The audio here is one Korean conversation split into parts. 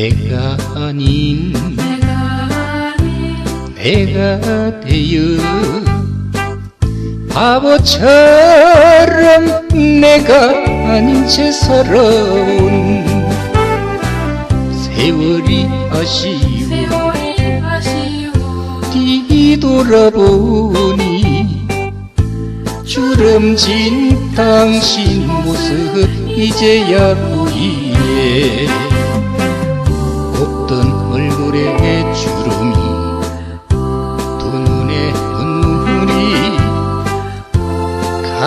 내가 아닌 내가 아닌 내가 되어 바보처럼 내가 아닌 채 살아온 세월이 아쉬워 뒤돌아보니 주름진 당신 모습 이제야 보이네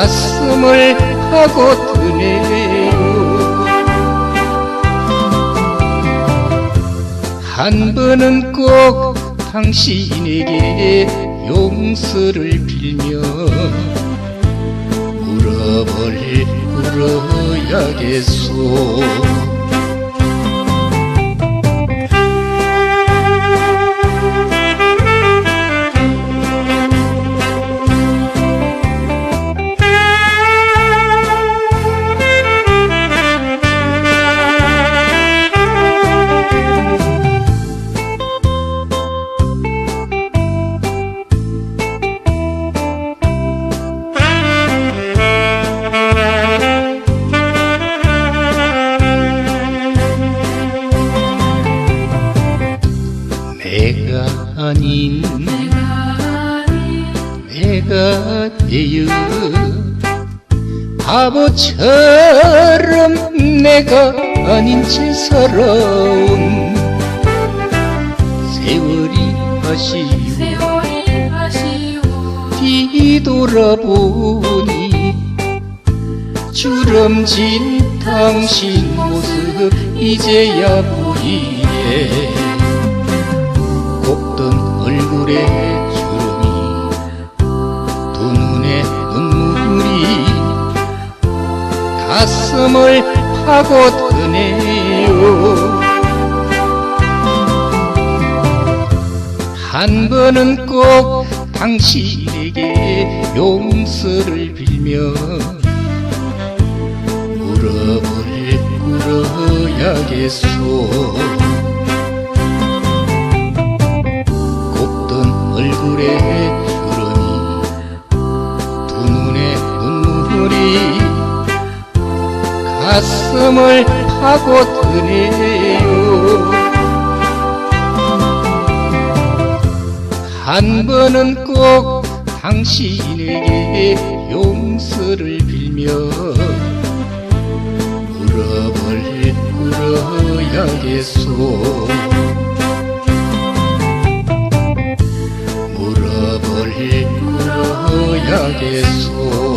가슴을 파고드네요. 한 번은 꼭 당신에게 용서를 빌며 무릎을 꿇어야겠소 내가 아닌 내가 되어 바보처럼 내가 아닌 채 아쉬워 세월이 아쉬워 뒤돌아보니 주름진 당신 모습 이제야 보이네 주름이 두 눈에 눈물이 가슴을 파고드네요. 한 번은 꼭 당신에게 용서를 빌며 무릎을 꿇어야겠소 주름이 두 눈에 눈물이 가슴을 파고드네요. 한 번은 꼭 당신에게 용서를 빌며 무릎을 꿇어야겠소 esqueço.